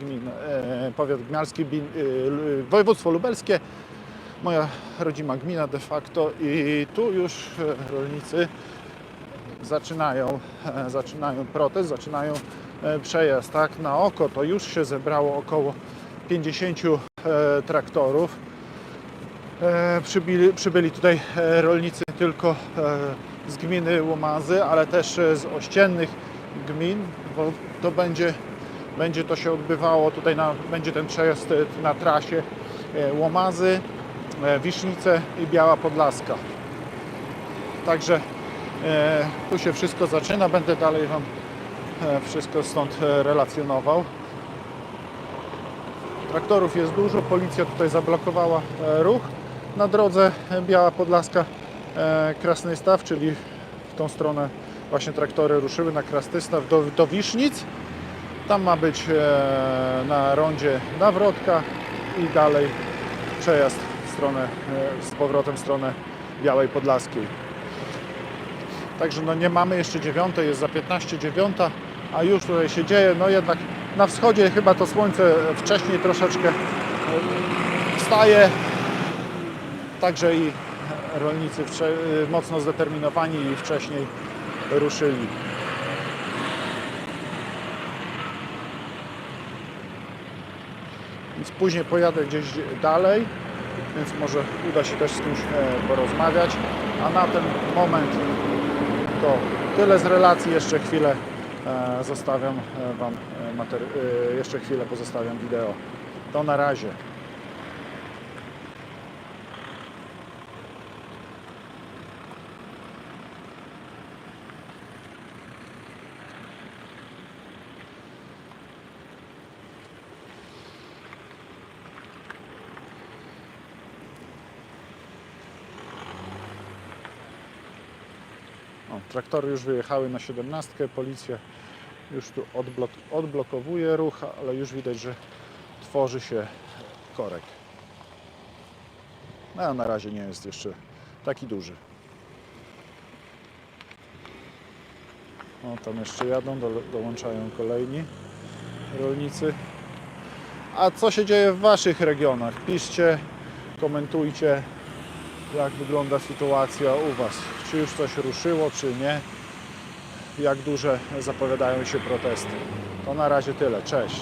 Gmin, e, powiat Gmiarski, bin, e, województwo lubelskie, moja rodzima gmina de facto i tu już e, rolnicy zaczynają, e, zaczynają protest, zaczynają przejazd. Tak na oko to już się zebrało około 50 e, traktorów. Przybyli, przybyli tutaj rolnicy tylko z gminy Łomazy, ale też z ościennych gmin, bo to będzie, będzie to się odbywało tutaj, na, będzie ten przejazd e, na trasie e, Łomazy, e, Wisznice i Biała Podlaska. Także tu się wszystko zaczyna, będę dalej Wam wszystko stąd relacjonował. Traktorów jest dużo, policja tutaj zablokowała ruch na drodze Biała Podlaska e, Krasny Staw, czyli w tą stronę właśnie traktory ruszyły na Krasny Staw do, do Wisznic. Tam ma być e, na rondzie Nawrotka i dalej przejazd w stronę, e, z powrotem w stronę Białej Podlaskiej. Także no nie mamy jeszcze dziewiątej, jest za 15 dziewiąta, a już tutaj się dzieje. No jednak na wschodzie chyba to słońce wcześniej troszeczkę e, wstaje. Także i rolnicy mocno zdeterminowani i wcześniej ruszyli. Więc później pojadę gdzieś dalej, więc może uda się też z kimś e, porozmawiać. A na ten moment to tyle z relacji. Jeszcze chwilę e, zostawiam e, Wam jeszcze chwilę pozostawiam wideo. To na razie. O, traktory już wyjechały na 17. Policja już tu odblok odblokowuje ruch, ale już widać, że tworzy się korek. No, na razie nie jest jeszcze taki duży. O, tam jeszcze jadą, do, dołączają kolejni rolnicy. A co się dzieje w Waszych regionach? Piszcie, komentujcie, jak wygląda sytuacja u Was. Czy już coś ruszyło, czy nie? Jak duże zapowiadają się protesty. To na razie tyle. Cześć.